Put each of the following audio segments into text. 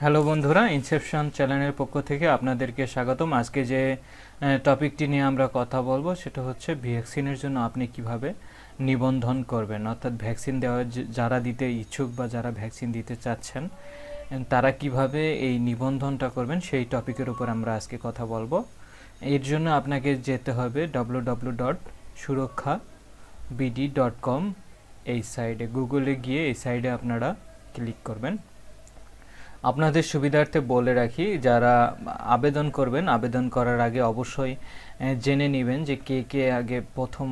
Hello বন্ধুরা Inception চ্যানেলের পক্ষ থেকে আপনাদেরকে স্বাগতম। আজকে যে টপিকটি নিয়ে আমরা কথা বলব সেটা হচ্ছে ভ্যাকসিনের জন্য আপনি কীভাবে নিবন্ধন করবেন। অর্থাৎ ভ্যাকসিন দেওয়া যারা দিতে ইচ্ছুক বা যারা ভ্যাকসিন দিতে চাচ্ছেন তারা কীভাবে এই নিবন্ধনটা করবেন সেই টপিকের উপর আমরা আজকে কথা বলব। এর জন্য আপনাকে যেতে হবে W W dot Suraksha BD dot com এই সাইডে গুগলে গিয়ে এই সাইডে আপনারা ক্লিক করবেন। আপনাদের সুবিধার্থে বলে রাখি, যারা আবেদন করবেন, আবেদন করার আগে অবশ্যই জেনে নেবেন যে কে কে আগে প্রথম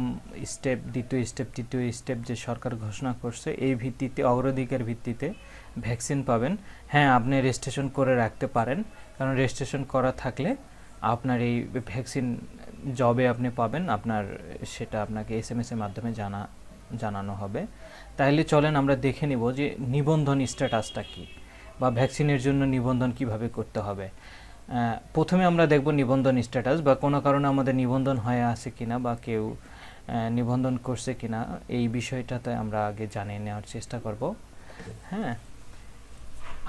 স্টেপ, দ্বিতীয় স্টেপ, তৃতীয় স্টেপ যে সরকার ঘোষণা করছে, এই ভিত্তিতে, অগ্রাধিকার ভিত্তিতে ভ্যাকসিন পাবেন। হ্যাঁ আপনি রেজিস্ট্রেশন করে রাখতে পারেন, কারণ রেজিস্ট্রেশন করা থাকলে আপনার এই ভ্যাকসিন জবে আপনি পাবেন, আপনার সেটা আপনাকে এস এম এস এর মাধ্যমে জানা, জানানো হবে। তাহলে চলেন আমরা দেখে নিব যে নিবন্ধন স্ট্যাটাসটা কী। বা ভ্যাকসিনের জন্য নিবন্ধন কীভাবে করতে হবে? প্রথমে আমরা দেখব নিবন্ধন স্ট্যাটাস বা কোনো কারণে আমাদের নিবন্ধন হয়ে আছে কিনা বা কেউ নিবন্ধন করছে কিনা, এই বিষয়টাতে আমরা আগে জানিয়ে নেওয়ার চেষ্টা করব। হ্যাঁ?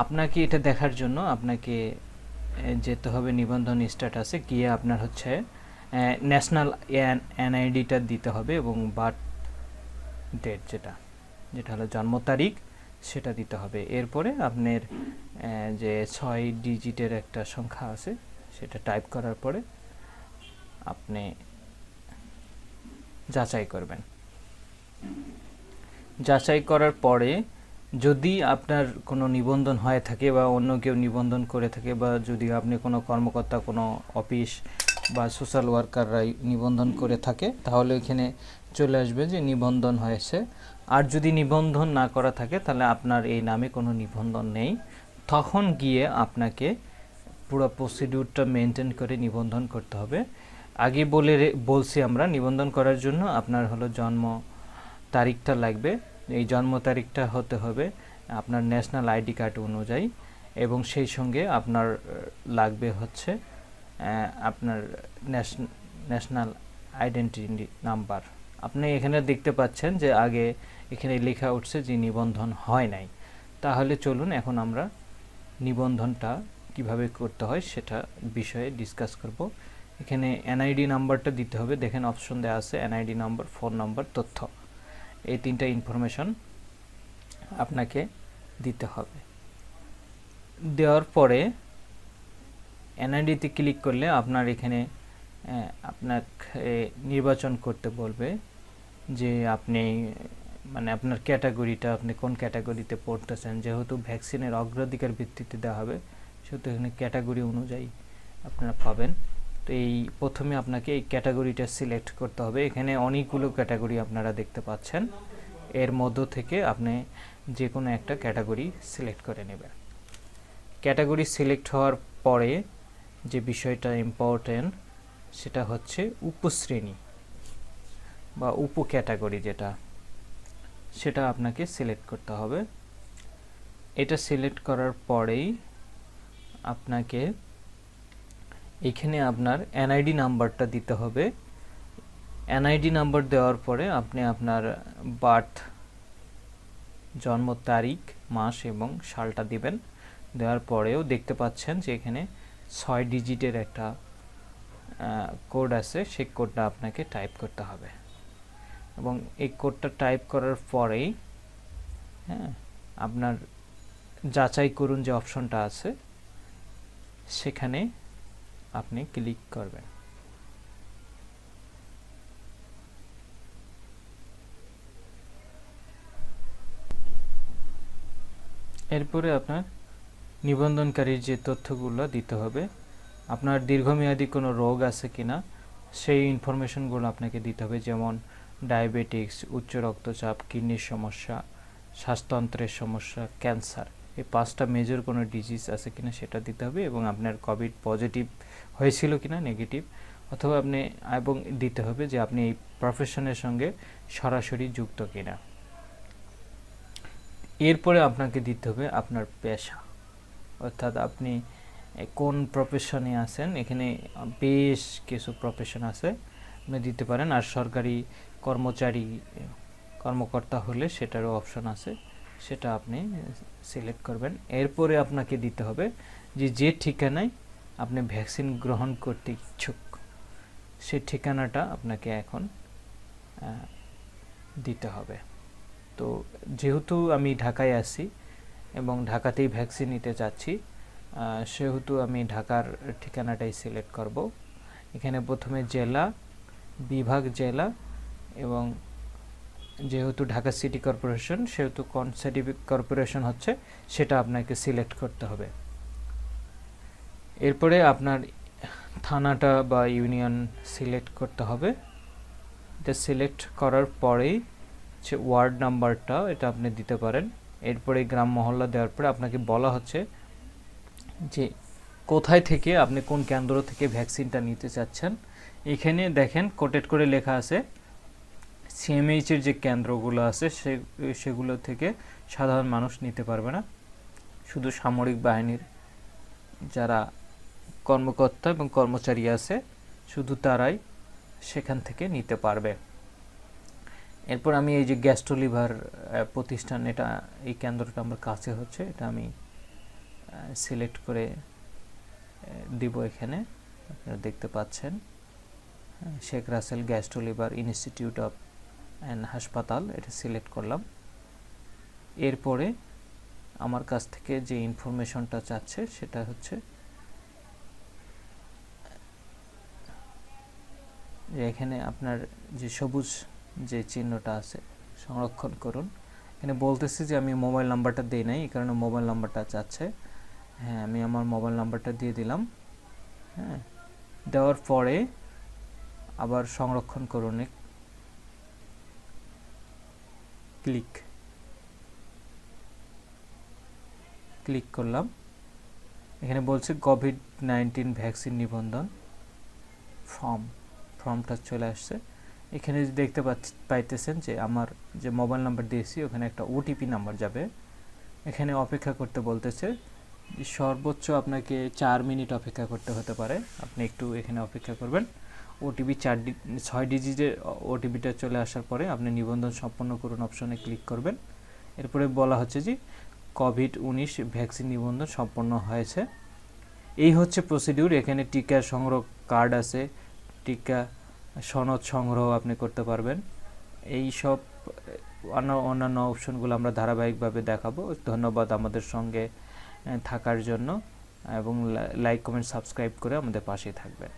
আপনাকে এটা দেখার জন্য আপনাকে যেতে হবে নিবন্ধন স্ট্যাটাসে গিয়ে আপনার হচ্ছে ন্যাশনাল এনআইডিটা দিতে হবে এবং বার্থ ডেট যেটা যেটা হলো জন্ম তারিখ। সেটা দিতে হবে। এরপরে আপনার যে ছয় ডিজিটের একটা সংখ্যা আছে, সেটা টাইপ করার পরে আপনি যাচাই করবেন। যাচাই করার পরে যদি আপনার কোনো নিবন্ধন হয়ে থাকে বা অন্য কেউ নিবন্ধন করে থাকে বা যদি আপনি কোনো কর্মকর্তা, কোনো অফিস বা সোশ্যাল ওয়ার্কাররাই নিবন্ধন করে থাকে, তাহলে এখানে চলে আসবে যে নিবন্ধন হয়েছে। আর যদি নিবন্ধন না করা থাকে, তাহলে আপনার এই নামে কোনো নিবন্ধন নেই। তখন গিয়ে আপনাকে পুরো প্রসিডিউরটা মেনটেন করে নিবন্ধন করতে হবে। আগে বলে বলছি আমরা, নিবন্ধন করার জন্য আপনার হলো জন্ম তারিখটা লাগবে। এই জন্ম তারিখটা হতে হবে আপনার ন্যাশনাল আইডি কার্ড অনুযায়ী এবং সেই সঙ্গে আপনার লাগবে হচ্ছে আপনার ন্যাশনাল আইডেন্টিটি নাম্বার আপনি এখানে দেখতে পাচ্ছেন যে আগে এখানে লেখা উঠছে যে নিবন্ধন হয় নাই। তাহলে চলুন এখন আমরা নিবন্ধনটা কীভাবে করতে হয় সেটা বিষয়ে ডিসকাস করব। এখানে এনআইডি নাম্বারটা দিতে হবে। দেখেন অপশন দেওয়া আছে এনআইডি নাম্বার ফোন নাম্বার তথ্য। এই তিনটা ইনফরমেশন আপনাকে দিতে হবে। দেওয়ার পরে এনআইডিতে ক্লিক করলে আপনার এখানে আপনাকে নির্বাচন করতে বলবে যে আপনি মানে আপনার ক্যাটাগরিটা, আপনি কোন ক্যাটাগরিতে পড়তেছেন? যেহেতু ভ্যাকসিনের অগ্রাধিকার ভিত্তিতে দেওয়া হবে, সেহেতু এখানে ক্যাটাগরি অনুযায়ী আপনারা পাবেন। তো এই প্রথমে আপনাকে এই ক্যাটাগরিটা সিলেক্ট করতে হবে। এখানে অনেকগুলো ক্যাটাগরি আপনারা দেখতে পাচ্ছেন। এর মধ্য থেকে আপনি যে কোনো একটা ক্যাটাগরি সিলেক্ট করে নেবেন। ক্যাটাগরি সিলেক্ট হওয়ার পরে যে বিষয়টা ইম্পর্টেন্ট, সেটা হচ্ছে উপশ্রেণী। বা উপ ক্যাটাগরি যেটা, সেটা আপনাকে সিলেক্ট করতে হবে। এটা সিলেক্ট করার পরেই আপনাকে এখানে আপনার এনআইডি নাম্বারটা দিতে হবে। এনআইডি নাম্বার দেওয়ার পরে আপনি আপনার বার্থ, জন্ম তারিখ, মাস এবং সালটা দিবেন। দেওয়ার পরেও দেখতে পাচ্ছেন যে এখানে ছয় ডিজিটের একটা কোড আছে, সেই কোডটা আপনাকে টাইপ করতে হবে। এবং এই কোডটা টাইপ করার পরেই হ্যাঁ আপনার যাচাই করুন যে অপশনটা আছে, সেখানে আপনি ক্লিক করবেন। এরপরে আপনার নিবন্ধনকারীর যে তথ্যগুলো দিতে হবে, আপনার দীর্ঘমেয়াদী কোনো রোগ আছে কিনা, সেই ইনফরমেশনগুলো আপনাকে দিতে হবে, যেমন ডায়াবেটিক্স, উচ্চ রক্তচাপ, কিডনির সমস্যা, শ্বাসতন্ত্রের সমস্যা, ক্যান্সার এই পাঁচটা মেজর কোনো ডিজিজ আছে কিনা সেটা দিতে হবে এবং আপনার কোভিড পজিটিভ হয়েছিল কিনা নেগেটিভ অথবা আপনি, এবং দিতে হবে যে আপনি এই প্রফেশনের সঙ্গে সরাসরি যুক্ত কিনা। এরপরে আপনাকে দিতে হবে আপনার পেশা। অর্থাৎ আপনি কোন প্রফেশনে আছেন? এখানে বেশ কিছু প্রফেশন আছে। আপনি দিতে পারেন। আর সরকারি কর্মচারী, কর্মকর্তা হলে সেটারও অপশন আছে। সেটা আপনি সিলেক্ট করবেন। এরপরে আপনাকে দিতে হবে যে যে ঠিকানায় আপনি ভ্যাকসিন গ্রহণ করতে ইচ্ছুক সেই ঠিকানাটা আপনাকে এখন দিতে হবে। তো যেহেতু আমি ঢাকায় আছি এবং ঢাকাতেই ভ্যাকসিন নিতে চাচ্ছি সেহেতু আমি ঢাকার ঠিকানাটাই সিলেক্ট করব। এখানে প্রথমে জেলা, বিভাগ জেলা এবং যেহেতু ঢাকা সিটি কর্পোরেশন, সেহেতু কোন সিটি কর্পোরেশন হচ্ছে, সেটা আপনাকে সিলেক্ট করতে হবে। এরপরে আপনার থানাটা বা ইউনিয়ন সিলেক্ট করতে হবে। এটা সিলেক্ট করার পরেই যে ওয়ার্ড নাম্বারটা, এটা আপনি দিতে পারেন। এরপরে গ্রাম মহল্লা দেওয়ার পরে আপনাকে বলা হচ্ছে যে কোথায় থেকে আপনি কোন কেন্দ্র থেকে ভ্যাকসিনটা নিতে চাচ্ছেন। এখানে দেখেন, কোটেড করে লেখা আছে সিএমএইচ এর যে কেন্দ্রগুলো আছে সেগুলো থেকে সাধারণ মানুষ নিতে পারবে না। শুধু সামরিক বাহিনীর যারা কর্মকর্তা এবং কর্মচারী আছে, শুধু তারাই সেখান থেকে নিতে পারবে। এরপর আমি এই যে গ্যাস্ট্রোলিভার প্রতিষ্ঠান, এটা, এই কেন্দ্রটা আমার কাছে হচ্ছে, এটা আমি সিলেক্ট করে দিব এখানে। আপনারা দেখতে পাচ্ছেন Sheikh Russel gastroliver institute of and হাসপাতাল, এটা সিলেক্ট করলাম। এরপরে আমার কাছ থেকে যে ইনফরমেশনটা চাচ্ছে, সেটা হচ্ছে যে এখানে আপনার যে সবুজ যে চিহ্নটা আছে, সংরক্ষণ করুন। এখানে বলতেছি যে আমি মোবাইল নাম্বারটা দিই নাই, এই কারণে মোবাইল নাম্বারটা চাচ্ছে। হ্যাঁ আমি আমার মোবাইল নাম্বারটা দিয়ে দিলাম। হ্যাঁ দেওয়ার পরে আবার সংরক্ষণ করুন ক্লিক। ক্লিক করলাম। এখানে বলছে কোভিড নাইন্টিন ভ্যাকসিন নিবন্ধন ফর্ম, ফর্মটা চলে আসছে। এখানে দেখতে পাইতেছেন যে আমার যে মোবাইল নাম্বার দিয়েছি, ওখানে একটা ওটিপি নাম্বার যাবে। এখানে অপেক্ষা করতে বলতেছে সর্বোচ্চ আপনাকে চার মিনিট অপেক্ষা করতে হতে পারে। আপনি একটু এখানে অপেক্ষা করবেন। ওটিপি চার ছয় ডিজিটের ওটিপিটা চলে আসার পরে আপনি নিবন্ধন সম্পন্ন করুন অপশনে ক্লিক করবেন। এরপরে বলা হচ্ছে যে কোভিড উনিশ ভ্যাকসিন নিবন্ধন সম্পন্ন হয়েছে। এই হচ্ছে প্রসিডিউর, এখানে টিকা সংগ্রহ কার্ড আছে, টিকা সনদ সংগ্রহ আপনি করতে পারবেন। এই সব অন্যান্য অপশনগুলো আমরা ধারাবাহিকভাবে দেখাবো। ধন্যবাদ আমাদের সঙ্গে থাকার জন্য এবং লাইক, কমেন্ট, সাবস্ক্রাইব করে আমাদের পাশেই থাকবেন।